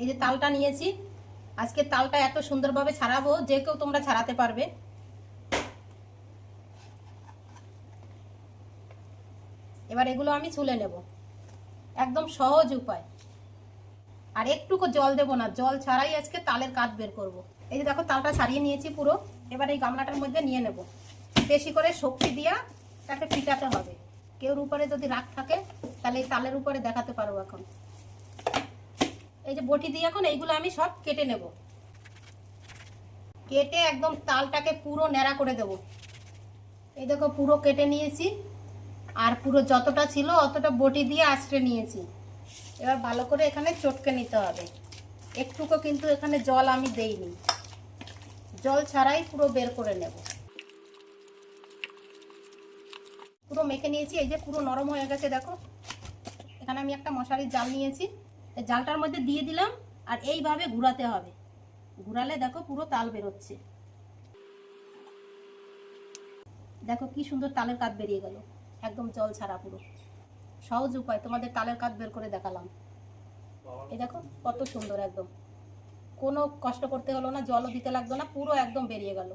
এই যে তালটা নিয়েছি। আজকে তালটা এত সুন্দরভাবে ছাড়াবো, যে কেউ তোমরা ছাড়াতে পারবে। এবার এগুলো আমি ছুলে নেব। একদম সহজ উপায়। আর একটুকু জল দেবো না, জল ছাড়াই আজকে তালের কাঠ বের করব। এই যে দেখো, তালটা ছাড়িয়ে নিয়েছি পুরো। এবার এই গামলাটার মধ্যে নিয়ে নেব। বেশি করে শক্তি দিয়া তাকে পিটাতে হবে। কেউর উপরে যদি রাগ থাকে, তাহলে এই তালের উপরে দেখাতে পারব এখন। এই যে বটি দিয়ে এখন এইগুলো আমি সব কেটে নেব। কেটে একদম তালটাকে পুরো ন্যাড়া করে দেব। এই দেখো, পুরো কেটে নিয়েছি। আর পুরো যতটা ছিল অতটা বটি দিয়ে আশ্রে নিয়েছি। এবার ভালো করে এখানে চটকে নিতে হবে। একটুকু কিন্তু এখানে জল আমি দেইনি। জল ছাড়াই পুরো বের করে নেব। পুরো মেখে নিয়েছি, এই যে পুরো নরম হয়ে গেছে, দেখো। এখানে আমি একটা মশারির জাল নিয়েছি। জালটার মধ্যে দিয়ে দিলাম আর এইভাবে ঘুরাতে হবে। ঘুরালে দেখো পুরো তাল বেরোচ্ছে। দেখো কি সুন্দর তালের কাঠ বেরিয়ে গেল। একদম জল ছাড়া পুরো। সহজ উপায়, তোমাদের তালের কাঠ বের করে দেখালাম। এই দেখো কত সুন্দর একদম। কোনো কষ্ট করতে হলো না, জলও দিতে লাগতো না, পুরো একদম বেরিয়ে গেল।